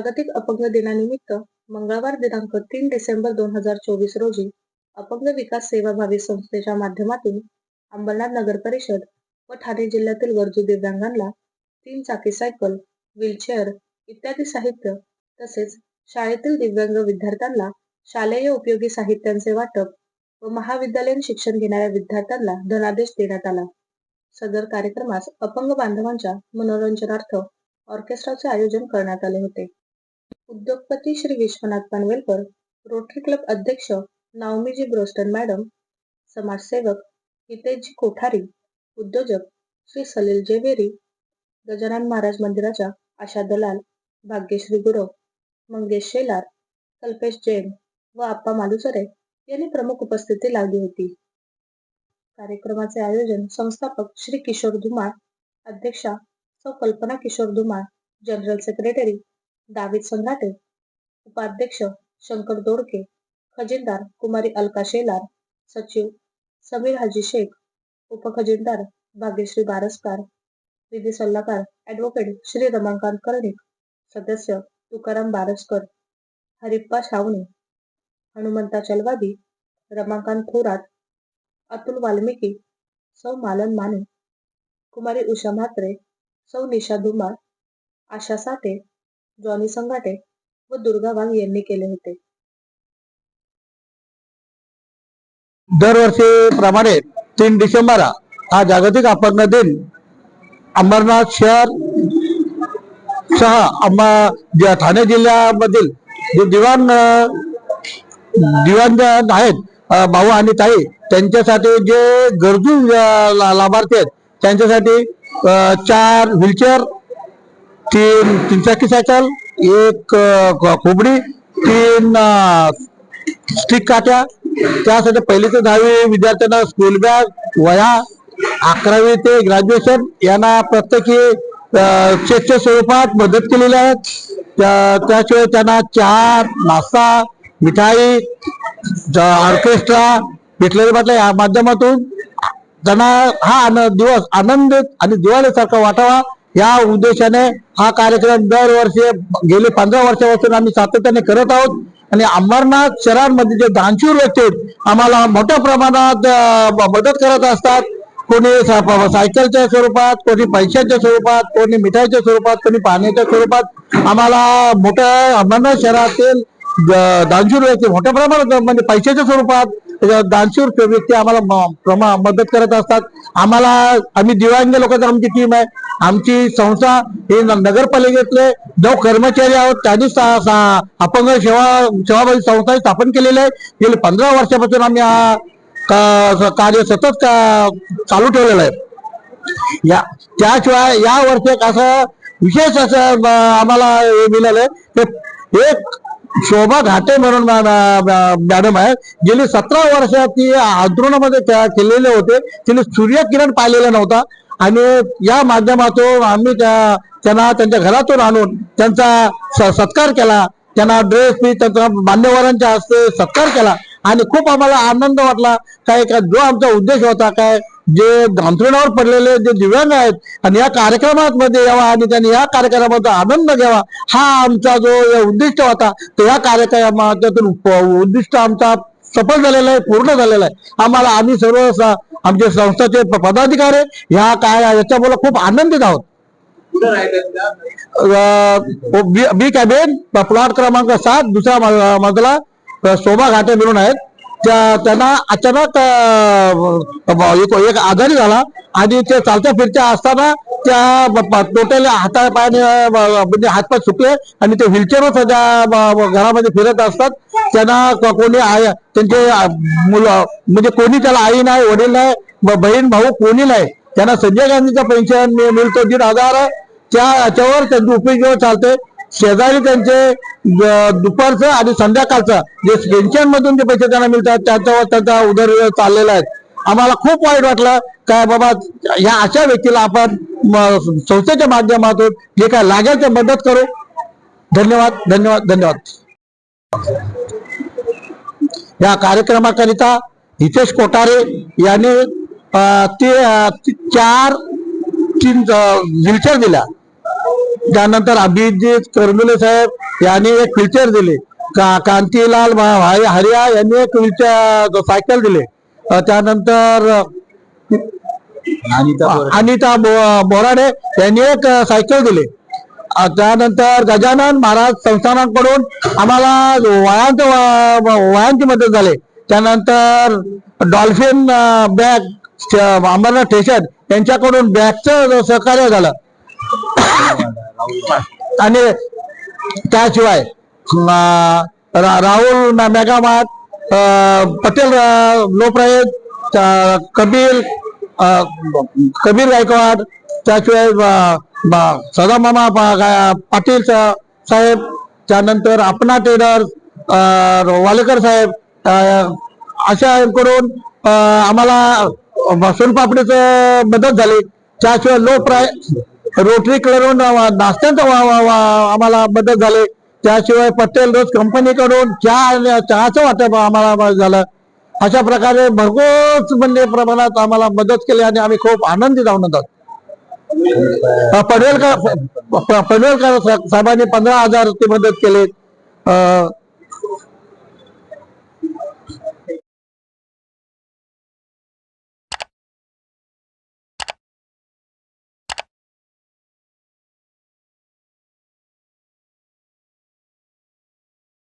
जागतिक अपंग दिनानिमित्त मंगळवार दिनांक तीन डिसेंबर दोन हजार चोवीस रोजी अपंग विकास सेवाभावी संस्थेच्या माध्यमातून अंबरनाथ नगर परिषद व ठाणे जिल्ह्यातील गरजू दिव्यांगांना तीन चाकी सायकल व्हीलचेअर इत्यादी साहित्य तसेच शाळेतील दिव्यांग विद्यार्थ्यांना शालेय उपयोगी साहित्यांचे वाटप व महाविद्यालयीन शिक्षण घेणाऱ्या विद्यार्थ्यांना धनादेश देण्यात आला. सदर कार्यक्रमास अपंग बांधवांच्या मनोरंजनार्थ ऑर्केस्ट्राचे आयोजन करण्यात आले होते. उद्योगपती श्री विश्वनाथ पनवेलकर रोटरी क्लब अध्यक्ष नावमीजी ब्रोस्टन मॅडम समाजसेवक हितेशजी कोठारी उद्योजक श्री सलील जेवेरी गजानन महाराज मंदिराच्या आशा दलाल भाग्यश्री गुरव मंगेश शेलार कल्पेश जैन व आप्पा मालुसरे यांनी प्रमुख उपस्थिती लावली होती. कार्यक्रमाचे आयोजन संस्थापक श्री किशोर धुमाळ अध्यक्षा सौ कल्पना किशोर धुमाळ जनरल सेक्रेटरी दावीद संघाटे उपाध्यक्ष शंकर दोडके खजिनदार कुमारी अलका शेलार सचिव समीर हाजी शेख उपखजिनदार भाग्यश्री बारसकार विधी सल्लागार ॲडव्होकेट श्री रमाकांत कर्णिक सदस्य तुकाराम बारसकर हरिप्पा शावणे हनुमंता चलवादी रमाकांत थोरात अतुल वाल्मिकी सौ मालन माने कुमारी उषा म्हात्रे सौ निशा धुमाळ आशा साठे जॉनी संघाटे व दुर्गा वाघ यांनी केले होते. दरवर्षीप्रमाणे तीन डिसेंबर हा जागतिक अपंग दिन अंबरनाथ शहर सह अंबा ठाणे जिल्ह्यामधील जे दिवाण दिवाण आहेत भाऊ आणि ताई त्यांच्यासाठी जे गरजू लाभार्थी आहेत त्यांच्यासाठी चार व्हीलचेअर तीन तीन चाकी सायकल एक खोबडी तीन स्टिक काट्या. त्यासाठी पहिली ते दहावी विद्यार्थ्यांना स्कूल बॅग वया अकरावी ते ग्रॅज्युएशन यांना प्रत्येकी अं, चेकच्या स्वरूपात मदत केलेली आहे त्या- त्याशिवाय त्यांना चहा नाश्ता मिठाई ज- ऑर्केस्ट्रा भेटलेले बाटल्या या माध्यमातून त्यांना हा आनंद दिवस आनंदित आणि दिवाळीसारखा वाटावा. या उद्देशाने हा कार्यक्रम दरवर्षी गेले पंधरा वर्षापासून आम्ही सातत्याने करत आहोत. आणि अंबरनाथ शहरांमध्ये जे दानशूर व्यक्ती आहेत आम्हाला मोठ्या प्रमाणात मदत करत असतात. कोणी सायकलच्या स्वरूपात कोणी पैशाच्या स्वरूपात कोणी मिठाईच्या स्वरूपात कोणी पाण्याच्या स्वरूपात. आम्हाला मोठ्या अंबरनाथ शहरातील दानशूर व्यक्ती मोठ्या प्रमाणात म्हणजे पैशाच्या स्वरूपात अ, दानशूर व्यक्ती आम्हाला प्रमा- मदत करत असतात. आम्हाला आम्ही दिव्यांग लोकांची आमची टीम आहे. आमची संस्था हे नगरपालिकेतले जो कर्मचारी आहोत. त्यांनी अपंग सेवा सेवाभावी संस्था स्थापन केलेली आहे. गेली पंधरा वर्षापासून आम्ही हा का- कार्य सतत का- चालू ठेवलेलं आहे. या त्याशिवाय या वर्षी असं विशेष असं आम्हाला हे मिळालंय ते एक शोभा घाटे म्हणून मॅडम आहे. गेली सतरा वर्ष ती अंतरुणामध्ये केलेले होते. तिने सूर्यकिरण पाहिलेला नव्हता. आणि या माध्यमातून आम्ही त्या त्यांना त्यांच्या घरातून आणून त्यांचा स- सत्कार केला. त्यांना ड्रेस पी त्यांचा मान्यवरांच्या हस्ते सत्कार केला. आणि खूप आम्हाला आनंद वाटला. काय का जो आमचा उद्देश होता काय जे अंथरुणावर पडलेले जे दिव्यांग आहेत आणि या कार्यक्रमामध्ये यावा आणि त्यांनी या कार्यक्रमाचा आनंद घ्यावा हा आमचा जो या उद्दिष्ट होता तो या कार्यक्रमातून उद्दिष्ट आमचा सफल झालेला आहे पूर्ण झालेला आहे. आम्हाला आम्ही सर्व आमचे संस्थाचे पदाधिकारी ह्या काय याच्यामुळे खूप आनंदित आहोत. बी बी कॅबिन प्लॉट क्रमांक सात दुसरा मजला शोभा घाटे मिळून आहेत. त्या त्यांना अचानक एक एक आजारी झाला आणि ते चालत्या फिरत्या असताना त्या टोटल हातापायाने म्हणजे हातपाय सुटले आणि ते व्हीलचेअर सध्या घरामध्ये फिरत असतात. त्यांना कोणी आई त्यांचे मुलं म्हणजे कोणी त्याला आई नाही वडील नाही बहीण भाऊ कोणी नाही. त्यांना संजय गांधीचं पेन्शन मिळतो दीड हजार त्या याच्यावर त्यांची उपयोग चालते शेजारी त्यांचे दुपारचं आणि संध्याकाळचं जे पेन्शनमधून जे पैसे त्यांना मिळतात त्याच्यावर त्यांचा उदर चाललेला आहे. आम्हाला खूप वाईट वाटलं. काय बाबा ह्या अशा व्यक्तीला आपण म- संस्थेच्या माध्यमातून जे काय लागेल ते मदत करू. धन्यवाद धन्यवाद धन्यवाद. या कार्यक्रमाकरिता हितेश कोठारे यांनी ते ती- चार तीन व्हीलचेअर दिल्या. त्यानंतर अभिजित करंदुले साहेब यांनी एक व्हीलचेअर दिले. का कांतीलाल हरिया यांनी एक व्हीलचेअर सायकल दिले. त्यानंतर अनिता बोराडे. यांनी एक सायकल दिली. त्यानंतर गजानन महाराज संस्थानाकडून आम्हाला वयांचे वयांची मदत झाली. त्यानंतर डॉल्फिन बॅग अमरनाथ स्टेशन यांच्याकडून बॅगचं सहकार्य झालं. आणि त्याशिवाय रा- राहुल मेगामात पटेल अ, कबीर कबीर गायकवाड त्याशिवाय सदामामा पाटील साहेब त्यानंतर अपना टेडर वालेकर साहेब अशा करून आम्हाला सोनपापडीचं मदत झाली. त्याशिवाय लो रोटरी कडून नाश्त्यांचा वा- वा- वा- आम्हाला मदत झाली. त्याशिवाय पटेल रोज कंपनीकडून चहा चहाचं वाटप आम्हाला झालं. अशा प्रकारे भरघोस म्हणजे प्रमाणात आम्हाला मदत केली आणि आम्ही खूप आनंदी आहोत. पडवेलकर पडवेलकर साहेबांनी पंधरा हजार ती मदत केली.